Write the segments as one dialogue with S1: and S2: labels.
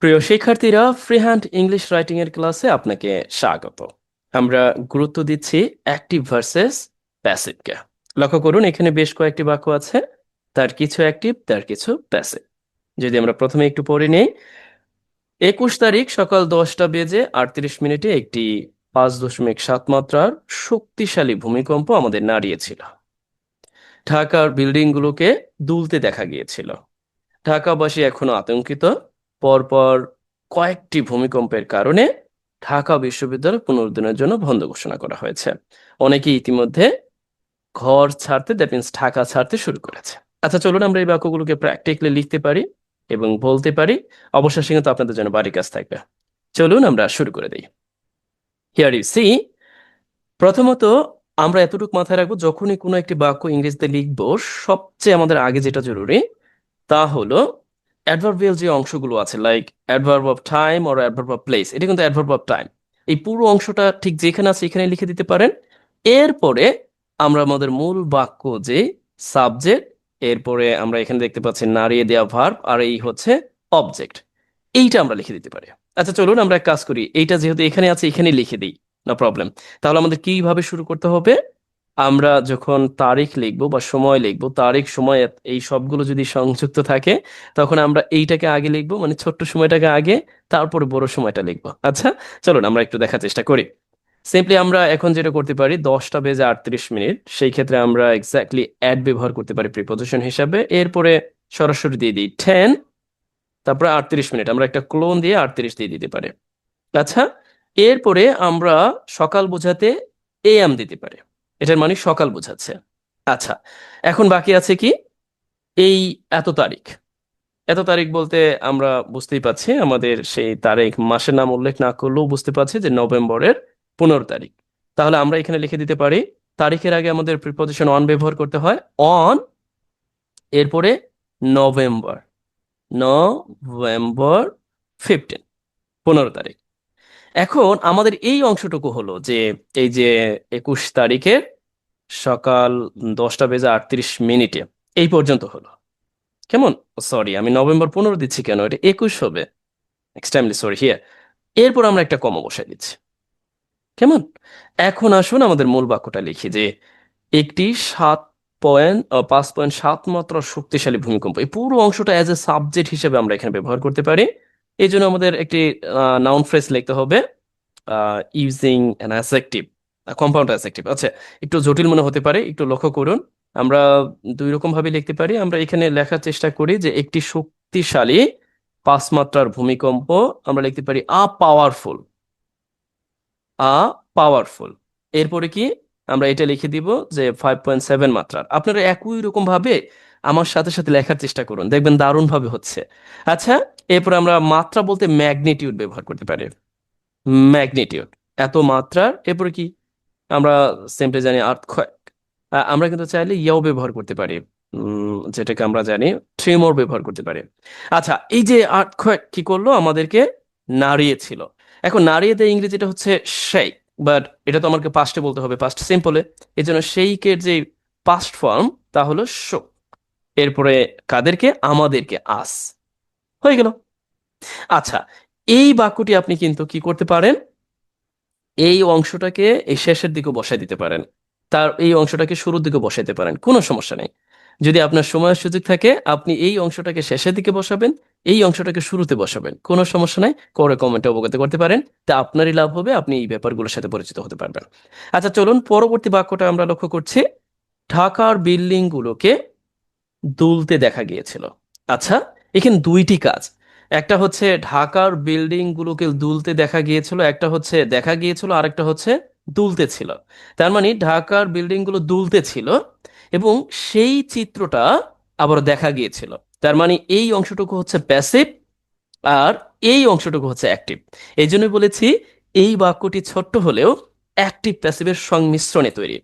S1: প্রিয় শিক্ষার্থীরা free hand English writing এর ক্লাসে আপনাকে স্বাগত। আমরা গুরুত্ব দিচ্ছি অ্যাক্টিভ ভার্সেস প্যাসিভকে। লক্ষ্য করুন, এখানে বেশ কয়েকটি বাক্য আছে, তার কিছু অ্যাক্টিভ, তার কিছু প্যাসিভ। যদি আমরা প্রথমে একটু পড়ে নেই, একুশ তারিখ সকাল দশটা বেজে আটত্রিশ মিনিটে একটি পাঁচ দশমিক সাত মাত্রার শক্তিশালী ভূমিকম্প আমাদের নাড়িয়েছিল। ঢাকার বিল্ডিংগুলোকে দুলতে দেখা গিয়েছিল। ঢাকাবাসী এখনও আতঙ্কিত। পরপর কয়েকটি ভূমিকম্পের কারণে ঢাকা বিশ্ববিদ্যালয় পুনরুদ্ধারের জন্য বন্ধ ঘোষণা করা হয়েছে। অনেকেই ইতিমধ্যে ঘর ছাড়তে দ্যাট মিনস ঢাকা ছাড়তে শুরু করেছে। আচ্ছা চলুন আমরা এই বাক্যগুলোকে প্র্যাকটিক্যালি লিখতে পারি এবং বলতে পারি। অবশেষে কিন্তু আপনাদের জন্য বাড়ির কাজ থাকবে। চলুন আমরা শুরু করে দিই। হিয়ার ইউ সি প্রথমত আমরা এতটুকু মাথায় রাখব, যখনই কোনো একটি বাক্য ইংরেজিতে লিখব, সবচেয়ে আমাদের আগে যেটা জরুরি তা হলো অ্যাডভার্বিয়াল যে অংশগুলো আছে like adverb of time or adverb of place এটা কিন্তু অ্যাডভার্ব অফ টাইম এই পুরো অংশটা ঠিক যেখানে আছে এখানে লিখে দিতে পারেন। এরপরে আমরা আমাদের মূল বাক্য যে সাবজেক্ট এরপরে আমরা এখানে দেখতে পাচ্ছি নাড়িয়ে দেওয়া ভার্ব আর এই হচ্ছে অবজেক্ট এইটা আমরা লিখে দিতে পারি। আচ্ছা চলুন আমরা এক কাজ করি। এইটা যেহেতু এখানে আছে এখানে লিখে দিই। নো প্রবলেম তাহলে আমাদের কীভাবে শুরু করতে হবে? আমরা যখন তারিখ লিখব বা সময় লিখব, তারিখ, সময় এই সবগুলো যদি সংযুক্ত থাকে, তখন আমরা এইটাকে আগে লিখব মানে ছোট্ট সময়টাকে আগে, তারপরে বড় সময়টা লিখব। আচ্ছা চলুন আমরা একটু দেখার চেষ্টা করি। সিম্পলি আমরা এখন যেটা করতে পারি, দশটা বেজে আটত্রিশ মিনিট। সেই ক্ষেত্রে আমরা এক্স্যাক্টলি অ্যাড ব্যবহার করতে পারি প্রিপোজিশন হিসাবে। এরপরে সরাসরি দিয়ে দিই টেন তারপরে আটত্রিশ মিনিট। আমরা একটা ক্লোন দিয়ে আটত্রিশ দিয়ে দিতে পারি। আচ্ছা এরপরে আমরা সকাল বোঝাতে এএম দিতে পারি। এটার মানে সকাল বোঝাচ্ছে। আচ্ছা এখন বাকি আছে কি? এই এত তারিখ। এত তারিখ বলতে আমরা বুঝতেই পারছি, আমাদের সেই তারিখ মাসের নাম উল্লেখ না করলেও বুঝতে পারছি যে নভেম্বরের পনেরো তারিখ। তাহলে আমরা এখানে লিখে দিতে পারি, তারিখের আগে আমাদের প্রিপোজিশন অন ব্যবহার করতে হয় অন এরপরে নভেম্বর নভেম্বর ফিফটিন পনেরো তারিখ। এখন আমাদের এই অংশটুকু হলো যে, এই যে একুশ তারিখে সকাল দশটা বেজে আটত্রিশ মিনিটে, এই পর্যন্ত হলো। কেমন? সরি, আমি নভেম্বর পনেরো দিচ্ছি কেন? এটা একুশ হবে। সরি হিয়ার এরপর আমরা একটা কমা বসাই দিচ্ছি। কেমন? এখন আসুন আমাদের মূল বাক্যটা লিখি যে, একটি সাত পয়েন্ট পাঁচ পয়েন্ট সাত মাত্রা শক্তিশালী ভূমিকম্প। এই পুরো অংশটা অ্যাজ এ সাবজেক্ট হিসেবে আমরা এখানে ব্যবহার করতে পারি। এই জন্য আমাদের একটি নাউন ফ্রেজ লিখতে হবে using an adjective compound adjective আচ্ছা একটু জটিল মনে হতে পারে, একটু লক্ষ্য করুন। আমরা দুই রকম ভাবে লিখতে পারি। আমরা এখানে লেখার চেষ্টা করি যে একটি শক্তিশালী পাঁচ মাত্রার ভূমিকম্প, আমরা লিখতে পারি আ পাওয়ারফুল আ পাওয়ারফুল এরপরে কি, আমরা এটা লিখে দিব যে ফাইভ পয়েন্ট সেভেন মাত্রার। আপনারা একই রকম ভাবে আমার সাথে সাথে লেখার চেষ্টা করুন। দেখবেন দারুণ ভাবে হচ্ছে। আচ্ছা এরপর আমরা মাত্রা বলতে ম্যাগনিটিউড ব্যবহার করতে পারি। ম্যাগনিটিউড, এত মাত্রার এরপরে কি? আমরা সিম্পলি জানি আর্থকোয়েক আমরা কিন্তু চাইলে ইয়াও ব্যবহার করতে পারি। যেটাকে আমরা জানি ট্রিমর ব্যবহার করতে পারি। আচ্ছা এই যে আর্থকোয়েক কি করল? আমাদেরকে নাড়িয়েছিল। এখন নাড়িয়ে দেয় ইংরেজিটা হচ্ছে শেক বাট এটা তো আমাকে পাস্টে বলতে হবে। পাস্ট সিম্পলে এই জন্য শেইকের যে পাস্ট ফর্ম তা হলো শোক এরপরে কাদেরকে? আমাদেরকে। আস। হয়ে গেল। আচ্ছা এই বাক্যটি আপনি কিন্তু কি করতে পারেন? এই অংশটাকে এই শেষের দিকে বসাই দিতে পারেন। তার এই অংশটাকে শুরুর দিকে বসাইতে পারেন। কোনো সমস্যা নেই। যদি আপনার সময়ের সুযোগ থাকে, আপনি এই অংশটাকে শেষের দিকে বসাবেন, এই অংশটাকে শুরুতে বসাবেন। কোনো সমস্যা নাই। করে কমেন্টে অবগত করতে পারেন। তা আপনারই লাভ হবে। আপনি এই ব্যাপারগুলোর সাথে পরিচিত হতে পারবেন। আচ্ছা চলুন পরবর্তী বাক্যটা আমরা লক্ষ্য করছি। ঢাকার বিল্ডিং গুলোকে দুলতে দেখা গিয়েছিল। আচ্ছা এখানে দুইটি কাজ। একটা হচ্ছে ঢাকার বিল্ডিং গুলোকে দুলতে দেখা গিয়েছিল, একটা হচ্ছে দেখা গিয়েছিল, আরেকটা হচ্ছে দুলতে ছিল। তার মানে ঢাকার বিল্ডিংগুলো দুলতে ছিল এবং সেই চিত্রটা আবার দেখা গিয়েছিল। তার মানে এই অংশটুকু হচ্ছে প্যাসিভ আর এই অংশটুকু হচ্ছে অ্যাক্টিভ এই জন্য বলেছি এই বাক্যটি ছোট্ট হলেও অ্যাক্টিভ প্যাসিভের সংমিশ্রণে তৈরি।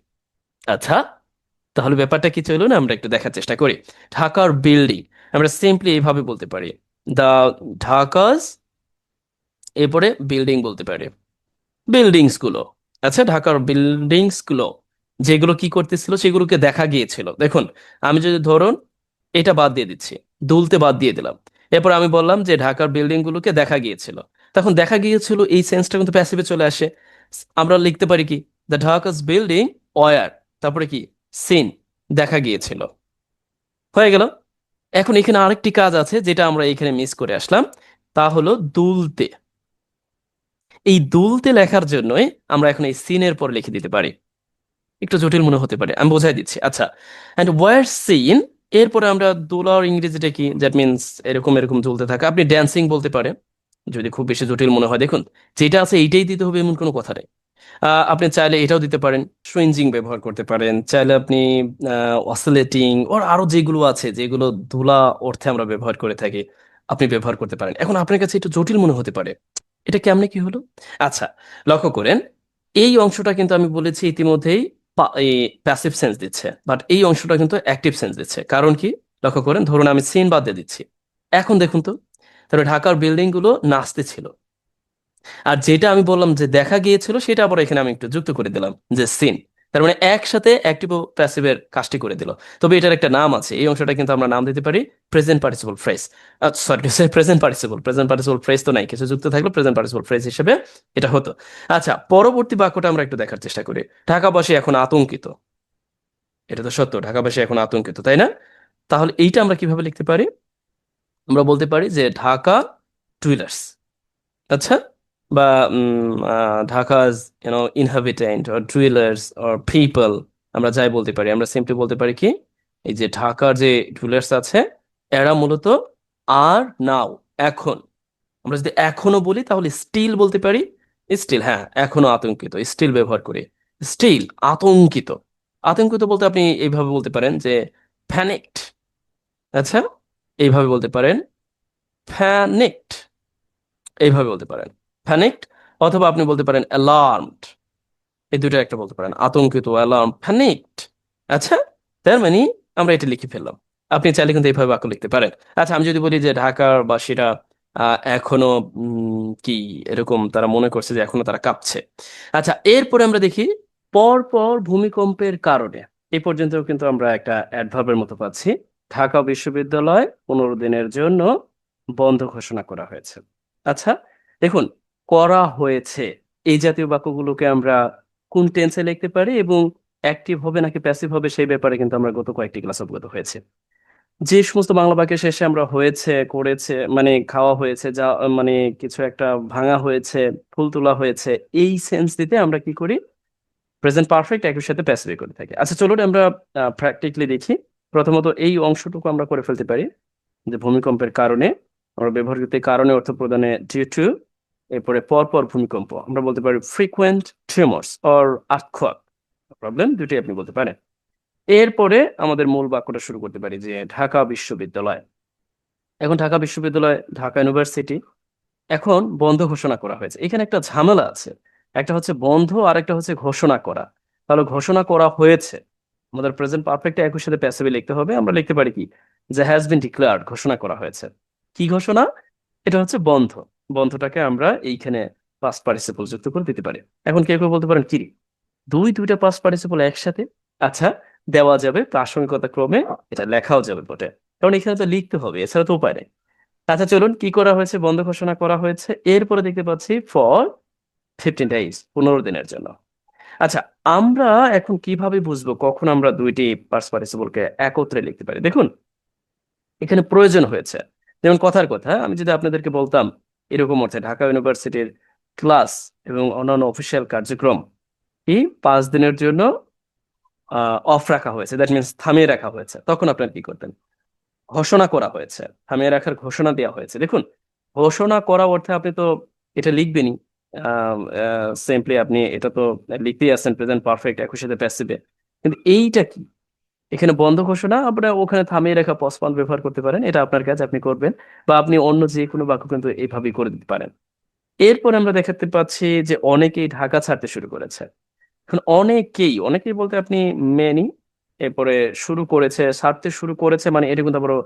S1: আচ্ছা তাহলে ব্যাপারটা কি চলুন আমরা একটু দেখার চেষ্টা করি। ঢাকার বিল্ডিং আমরা সিম্পলি এইভাবে বলতে পারি। দ্য ঢাকাস এরপরে বিল্ডিং বলতে পারি। বিল্ডিংসগুলো আচ্ছা ঢাকার বিল্ডিংসগুলো, যেগুলো কি করতেছিল, সেগুলোকে দেখা গিয়েছিল। দেখুন, আমি যদি ধরুন, এটা বাদ দিয়ে দিচ্ছি, দুলতে বাদ দিয়ে দিলাম। এরপর আমি বললাম যে ঢাকার বিল্ডিং গুলোকে দেখা গিয়েছিল। তখন দেখা গিয়েছিল, এই সেন্সটা কিন্তু প্যাসিভে চলে আসে। আমরা লিখতে পারি কি? দ্য ঢাকাস বিল্ডিং ওয়ার তারপরে কি? সিন দেখা গিয়েছিল। হয়ে গেল। এখন এখানে আরেকটি কাজ আছে যেটা আমরা এখানে মিস করে আসলাম। তা হলো দুলতে। এই দুলতে লেখার জন্যই আমরা এখন এই সিনের পর লিখে দিতে পারি। একটু জটিল মনে হতে পারে, আমি বোঝাই দিচ্ছি। আচ্ছা অ্যান্ড ওয়ার সিন এরপরে আমরা দুলার ইংরেজিটা কি? দ্যাট মিনস এরকম এরকম ঝুলতে থাকা। আপনি ড্যান্সিং বলতে পারেন, যদি খুব বেশি জটিল মনে হয়। দেখুন, যেটা আছে এইটাই দিতে হবে, এমন কোনো কথা নেই। আপনি চাইলে এটাও দিতে পারেন সুইঞ্জিং ব্যবহার করতে পারেন, চাইলে আপনি অসিলেটিং ওর আরও যেগুলো আছে, যেগুলো ধুলা অর্থে আমরা ব্যবহার করে থাকি, আপনি ব্যবহার করতে পারেন। এখন আপনার কাছে একটু জটিল মনে হতে পারে, এটা কেমনে কি হলো? আচ্ছা লক্ষ্য করেন, এই অংশটা কিন্তু আমি বলেছি ইতিমধ্যেই প্যাসিভ সেন্স দিচ্ছে বাট এই অংশটা কিন্তু অ্যাক্টিভ সেন্স দিচ্ছে। কারণ কি? লক্ষ্য করেন, ধরুন আমি সিন বাদ দিয়ে দিচ্ছি। এখন দেখুন তো, তাহলে ঢাকার বিল্ডিংগুলো নাচতে ছিল। আর যেটা আমি বললাম যে দেখা গিয়েছিল, সেটা আবার এখানে আমি একটু যুক্ত করে দিলাম যে সিন তার মানে একসাথে অ্যাক্টিভ প্যাসিভের কাজটি করে দিল। তবে এটার একটা নাম আছে, এই অংশটা কিন্তু আমরা নাম দিতে পারি present participle phrase sorry present participle present participle phrase তো নাই, কিছু যুক্ত থাকলে প্রেজেন্ট পার্টিসিপল ফ্রেজ হিসেবে এটা হতো। আচ্ছা পরবর্তী বাক্যটা আমরা একটু দেখার চেষ্টা করি। ঢাকাবাসী এখন আতঙ্কিত। এটা তো সত্য ঢাকাবাসী এখন আতঙ্কিত, তাই না? তাহলে এইটা আমরা কীভাবে লিখতে পারি? আমরা বলতে পারি যে ঢাকা টুইলার্স। আচ্ছা? বা Dhaka's you know inhabitant or dwellers or people আমরা যাই বলতে পারি। আমরা সিম্পলি বলতে পারি কি, এই যে ঢাকার যে ডুয়েলার্স আছে, এরা মূলত আর নাও এখন। আমরা যদি এখনও বলি, তাহলে স্টিল বলতে পারি স্টিল হ্যাঁ এখনও আতঙ্কিত স্টিল ব্যবহার করি। স্টিল আতঙ্কিত। আতঙ্কিত বলতে আপনি এইভাবে বলতে পারেন যে প্যানিকড আচ্ছা? এইভাবে বলতে পারেন প্যানিকড এইভাবে বলতে পারেন। প্যানিকড অথবা আপনি বলতে পারেন অ্যালার্মড এই দুটো একটা বলতে পারেন। আতঙ্কিত অ্যালার্ম প্যানিকড আচ্ছা তার মানে আমরা এটা লিখে ফেললাম। আপনি চাইলে কিন্তু এইভাবে বাক্য লিখতে পারেন। আচ্ছা আমি যদি বলি যে ঢাকার বাসীরা এখনও কি এরকম তারা মনে করছে যে এখনও তারা কাঁপছে। আচ্ছা এরপরে আমরা দেখি পর পর ভূমিকম্পের কারণে। এই পর্যন্ত কিন্তু আমরা একটা অ্যাডভার্বের মতো পাচ্ছি। ঢাকা বিশ্ববিদ্যালয় পনেরো দিনের জন্য বন্ধ ঘোষণা করা হয়েছে। আচ্ছা দেখুন করা হয়েছে। এই জাতীয় বাক্যগুলোকে আমরা কোন টেন্সে লিখতে পারি এবং অ্যাক্টিভ হবে নাকি প্যাসিভ হবে সেই ব্যাপারে কিন্তু আমরা গত কয়েকটি ক্লাস অবগত হয়েছে। যে সমস্ত বাংলা বাক্যের শেষে আমরা হয়েছে, করেছে মানে খাওয়া হয়েছে, যা মানে কিছু একটা ভাঙা হয়েছে, ফুল তোলা হয়েছে, এই সেন্স দিতে আমরা কি করি? প্রেজেন্ট পারফেক্ট একই সাথে প্যাসিভ করে থাকি। আচ্ছা চলুন আমরা প্র্যাকটিক্যালি দেখি। প্রথমত এই অংশটুকু আমরা করে ফেলতে পারি। যে ভূমিকম্পের কারণে, আমরা ব্যবহৃত কারণে অর্থ প্রদানে ডিউ টু এরপরে পরপর ভূমিকম্প, আমরা বলতে পারি frequent tremors or earthquake problem দুটোই আপনি বলতে পারেন। এরপরে আমাদের মূল বাক্যটা শুরু করতে পারি যে ঢাকা বিশ্ববিদ্যালয়। এখন ঢাকা বিশ্ববিদ্যালয়, ঢাকা ইউনিভার্সিটি, এখন বন্ধ ঘোষণা করা হয়েছে। এখানে একটা ঝামেলা আছে, একটা হচ্ছে বন্ধ আর একটা হচ্ছে ঘোষণা করা। তাহলে ঘোষণা করা হয়েছে, আমাদের প্রেজেন্ট পারফেক্ট একই সাথে প্যাসিভে লিখতে হবে, আমরা লিখতে পারি কি? যে হ্যাজ বিন ডিক্লেয়ার্ড ঘোষণা করা হয়েছে। কি ঘোষণা? এটা হচ্ছে বন্ধ। বন্ধটাকে আমরা এইখানে পাস্ট পার্টিসিপল যুক্ত করে দিতে পারি। এখন কেউ কেউ বলতে পারেন কি দুই দুইটা পাস্ট পার্টিসিপল একসাথে? আচ্ছা দেওয়া যাবে প্রাসঙ্গিকতা ক্রমে এটা লেখাও যাবে বটে। কারণ এখানে তো লিখতে হবে, এছাড়া তো উপায় নেই। আচ্ছা চলুন কি করা হয়েছে? বন্ধ ঘোষণা করা হয়েছে। এরপরে দেখতে পাচ্ছি ফর ফিফটিন ডেইজ পনেরো দিনের জন্য। আচ্ছা আমরা এখন কীভাবে বুঝব কখন আমরা দুইটি পার্স পার্টিসিপলকে একত্রে লিখতে পারি? দেখুন, এখানে প্রয়োজন হয়েছে। যেমন কথার কথা, আমি যদি আপনাদেরকে বলতাম এরকম অর্থে ঢাকা ইউনিভার্সিটির ক্লাস এবং অন্যান্য অফিসিয়াল কার্যক্রম কি পাঁচ দিনের জন্য অফ রাখা হয়েছে। দ্যাট মিনস থামিয়ে রাখা হয়েছে। তখন আপনার কি করতেন? ঘোষণা করা হয়েছে। থামিয়ে রাখার ঘোষণা দেওয়া হয়েছে। দেখুন, ঘোষণা করা অর্থে আপনি তো এটা লিখবেনই। সিম্পলি আপনি এটা তো লিখতেই আছেন প্রেজেন্ট পারফেক্ট সাথে প্যাসিভে কিন্তু এইটা কি? এখানে বন্ধ ঘোষণা, আপনারা ওখানে থামিয়ে রাখা পসপন ব্যবহার করতে পারেন, এটা আপনার কাজ, আপনি করবেন বা আপনি অন্য যে কোনো বাক্য কিন্তু এইভাবেই করে দিতে পারেন। এরপর আমরা দেখাতে পাচ্ছি যে অনেকেই ঢাকা ছাড়তে শুরু করেছে। এখন অনেকেই অনেকেই বলতে আপনি মেনি এরপরে শুরু করেছে, ছাড়তে শুরু করেছে মানে এটা কিন্তু আবারও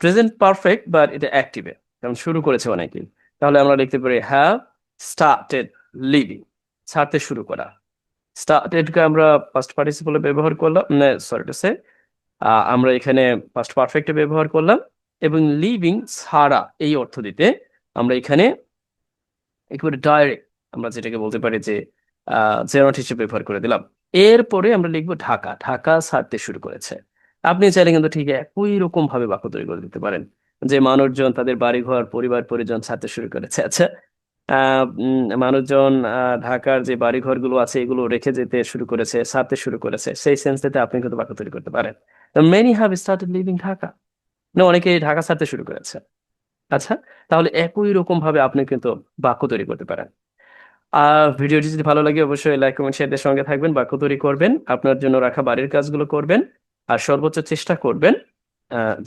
S1: প্রেজেন্ট পারফেক্ট বাট এটা অ্যাক্টিভে কারণ শুরু করেছে অনেকেই। তাহলে আমরা লিখতে পারি হ্যাভ স্টার্টেড লিভিং ছাড়তে শুরু করা। স্টার্টেডকে আমরা ফার্স্ট পার্টিসিপলে ব্যবহার করলাম সরি টু সে আমরা এখানে ফার্স্ট পারফেক্টে ব্যবহার করলাম এবং লিভিং ছাড়া এই অর্থ দিতে আমরা এখানে একেবারে ডাইরেক্ট আমরা যেটাকে বলতে পারি যে জেনট হিসেবে ব্যবহার করে দিলাম। এরপরে আমরা লিখব ঢাকা। ঢাকা ছাড়তে শুরু করেছে। আপনি চাইলে কিন্তু ঠিক একই রকম ভাবে বাক্য তৈরি করে দিতে পারেন। যে মানুষজন তাদের বাড়িঘর, পরিবার, পরিজন ছাড়তে শুরু করেছে। আচ্ছা মানুষজন ঢাকার যে বাড়িঘরগুলো আছে, এগুলো রেখে যেতে শুরু করেছে ছাড়তে শুরু করেছে, সেই সেন্সটাতে আপনি কিন্তু বাক্য তৈরি করতে পারেন। Many have started living Dhaka. না অনেকে ঢাকা ছাড়তে শুরু করেছে। আচ্ছা তাহলে একই রকম ভাবে আপনি কিন্তু বাক্য তৈরি করতে পারেন। আর ভিডিওটি যদি ভালো লাগে, অবশ্যই লাইক কমেন্ট শেয়ারদের সঙ্গে থাকবেন, বাক্য তৈরি করবেন, আপনার জন্য রাখা বাড়ির কাজগুলো করবেন, আর সর্বোচ্চ চেষ্টা করবেন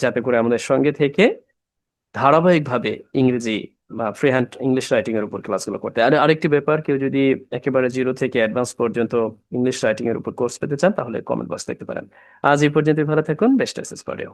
S1: যাতে করে আমাদের সঙ্গে থেকে ধারাবাহিকভাবে ইংরেজি বা ফ্রি হ্যান্ড ইংলিশ রাইটিং এর উপর ক্লাসগুলো করতে। আর আরেকটি ব্যাপার, কেউ যদি একেবারে জিরো থেকে অ্যাডভান্স পর্যন্ত ইংলিশ রাইটিং এর উপর কোর্স পেতে চান, তাহলে কমেন্ট বক্স দেখতে পারেন। আজ এই পর্যন্ত ভালো থাকুন বেস্ট এসেস ইউ